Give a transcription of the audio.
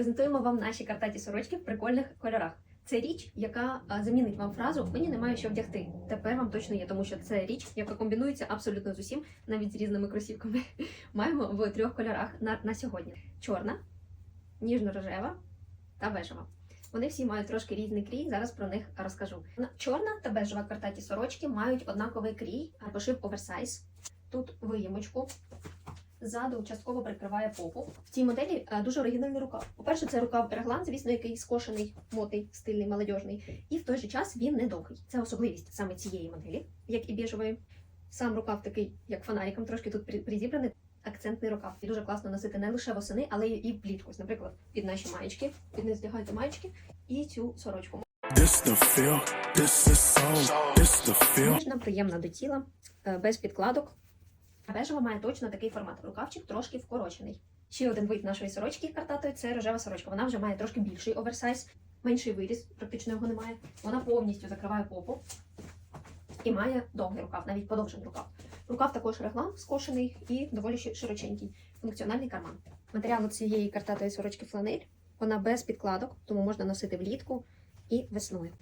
Презентуємо вам наші картаті сорочки в прикольних кольорах. Це річ, яка замінить вам фразу Мені немає що вдягти. Тепер вам точно є, тому що це річ, яка комбінується абсолютно з усім, навіть з різними кросівками. Маємо в трьох кольорах на, на сьогодні: чорна, ніжно-рожева та бежева. Вони всі мають трошки різний крій. Зараз про них розкажу. Чорна та бежева картаті сорочки мають однаковий крій, пошив оверсайз. Тут виємочку. Ззаду частково прикриває попу. В цій моделі е, дуже оригінальний рукав. По-перше, це рукав реглан, звісно, який скошений, мотий, стильний, молодіжний. І в той же час він не довгий. Це особливість саме цієї моделі, як і біжевої. Сам рукав такий, як фонариком, трошки тут при- призібраний. Акцентний рукав. І дуже класно носити не лише восени, але і влітку. Наприклад, під наші маєчки, під не здягайте маєчки і цю сорочку. Ніжна, приємна до тіла, е, без підкладок. Бежева має точно такий формат. Рукавчик трошки вкорочений. Ще один вид нашої сорочки картатої це рожева сорочка. Вона вже має трошки більший оверсайз, менший виріс, практично його немає. Вона повністю закриває попу і має довгий рукав, навіть подовжений рукав. Рукав також реглан скошений і доволі ши- широченький, функціональний карман. Матеріал цієї картатої сорочки фланель. Вона без підкладок, тому можна носити влітку і весною.